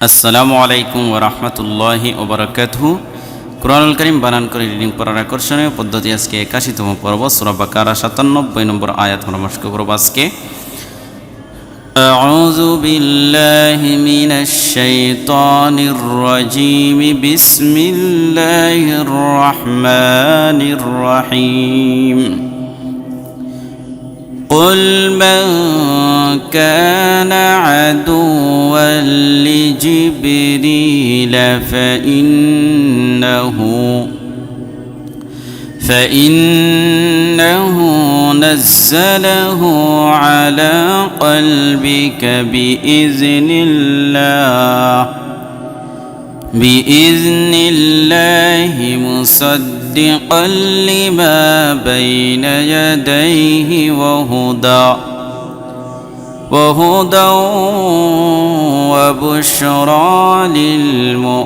আসসালামু আলাইকুম ওরহমতুল্লাহি ওবরাকাতহু কোরআনুল করিম বানান করে রিডিং পড়ার আকর্ষণীয় পদ্ধতি আজকে একাশিতম পর্ব সুরাবাকারা সাতানব্বই নম্বর আয়াত পরামর্শ করব আজকে أعوذ بالله من الشيطان الرجيم بسم الله الرحمن الرحيم قل من كان عدوا لجبريل فإنه فإنه نزله على قلبك بإذن الله بإذن الله مصدقا لما بين يديه وهدى. وهدى وبشرى للمؤمنين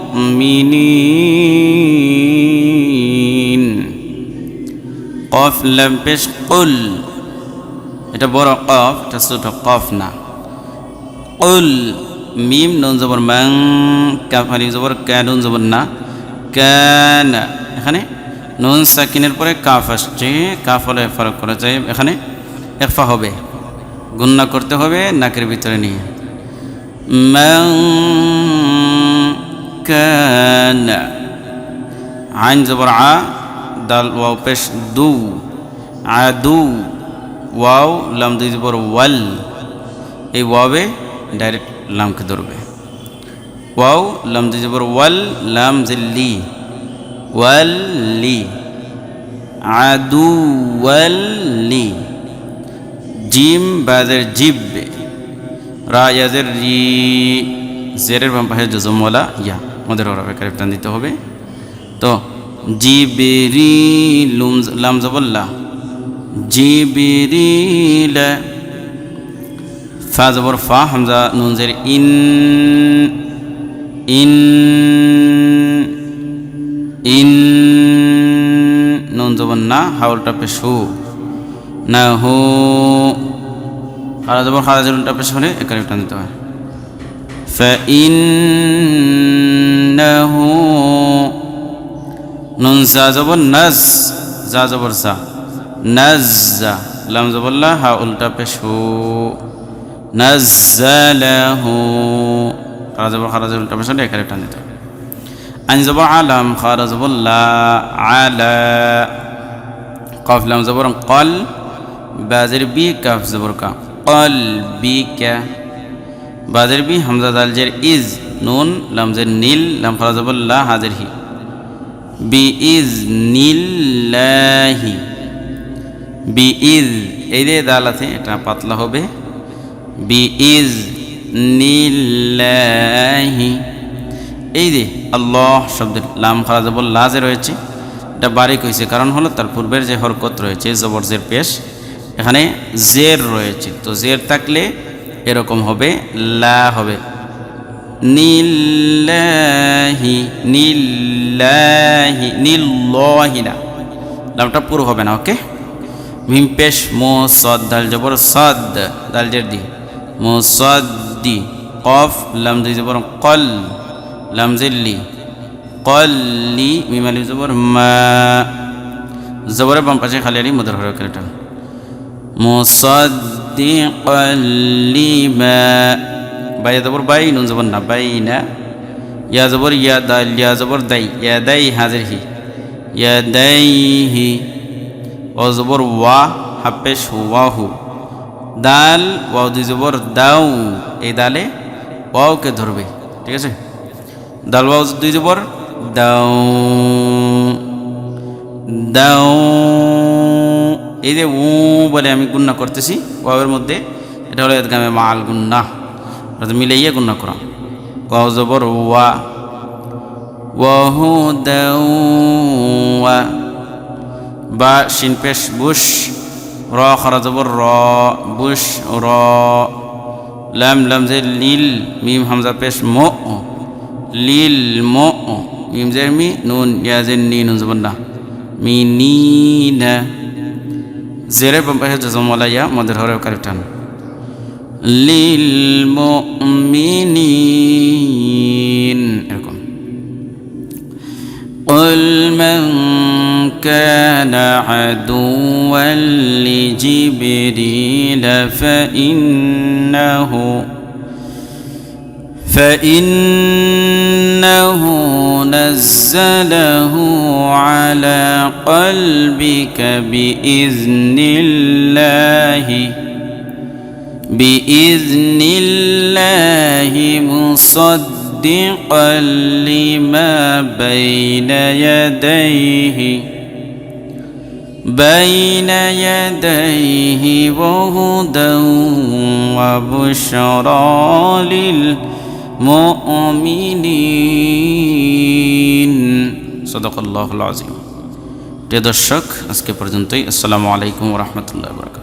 قف لم পেশ قل এটা বড় কফ এটা ছোট কফ না قل মিম নুন জবর মাং কাফ আলিফ জবর কা নুন জবর না কান এখানে নুন সাকিনের পরে কাফ আসছে কাফ হলে ফারক করা যায় এখানে এফা হবে গুন্না করতে হবে নাকের ভিতরে নিয়ে মাং কান আইন জবর আ দাল ওয়াও পেশ দু আদু ওয়াও লাম দুই জবর ওয়াল এই ওয়াবে ডাইরেক্ট লামকে ধরবে ওয়াও লাম দুই জবর ওয়াল লাম জিল্লি ওয়াল্লি আদু ওয়াল্লি জিম বাজের জিব রা ইয়াজের রি জেরের বাম পাশে জজমওয়ালা ইয়া, আমাদের ওরা কারেক্টান দিতে হবে। তো, জিবিরি লুম, লাম জবল্লা, জিবিরিল, ফা ফা হামজা, নুন জের, ইন ইন ইন, নুন জবর না হাউলটা পেশু না হু খারা জবর খারা জবরটা পেশ হলে এখানে টান দিতে হয় فإنه নুন সা জবর নাজ যা জবর সা নাজ্জা লাম জবর লা হা উল্টা পেশ হু নাজ্জালাহু খারা জবর খারা জবর উল্টা পেশ হলে এখানে টান দিতে হয় আইন জবর আলাম খারা জবর লা আলা কফ লাম জবর কল বাজের বি কাফ জবর কা। কল বি কা বাজের বি হামজা দালজের ইজ, নুন লামজের নীল, লাম ফারা জবর লা হাজের হি। বি ইজ নীল নীলাহি বি ইজ, এই যে দাল আছে, এটা পাতলা হবে। বি ইজ নীলাহি এই যে আল্লাহ শব্দের লাম খারা জবর লাজে রয়েছে, এটা বারিক হয়েছে কারণ হলো তার পূর্বের যে হরকত রয়েছে, জবর জের পেশ এখানে জের রয়েছে। তো জের থাকলে এরকম হবে, লা হবে। নীলাহি নীলাহি নীল্লাহিনা লামটা পুরো হবে না, ওকে? ভীম পেশ, মো, সদ, দাল, জবর, সদ, দাল, জের দি মো সদ্দি কফ, লাম জবর, কল, লাম জিল্লি কল্লি মিমালি জবর, মা। জবরের বাম পাশে খালি আলি মধুর হরে مصدقا لما. بای زبر بین زبر نہ بین یا زبر یا دال، یا زبر دئی یا دئی حاضر ہی. یا دئی ہی. اور زبر وا حپش ہوا ہو. دال، واو دی زبر داو اے دالے، واو کے دھربے ٹھیک ہے جی؟ دال، واو دی زبر داو داو এই যে উ বলে আমি গুন্না করতেছি, ওয়াবের মধ্যে, এটা হলো এদগামে মাল গুন্না অর্থাৎ মিলাইয়া গুন্না করা। ওয়াও জবর ওয়া, ওয়াহু ওয়া, বা শিন পেশ বুশ, র খরা জবর র, বুশ র, লাম লাম যে লিল, মিম হামজা পেশ মো, লিল মো, মিম জের মি, নুন ইয়াজের নি, নুন জবর না। মি নি না জেরে পাশে জজমওয়ালা ইয়া মদের হরে কারেক্টান للمؤمنين এরকম قل من كان عدوا لجبريل فإنه فإنه نزله على قلبك بإذن الله بإذن الله مصدقا لما بين يديه بين يديه وهدى وبشرى للمؤمنين. صدق الله العظيم প্রিয় দর্শক আজকে পর্যন্তই আসসালামু আলাইকুম রহমতুল্লাহ বরকাত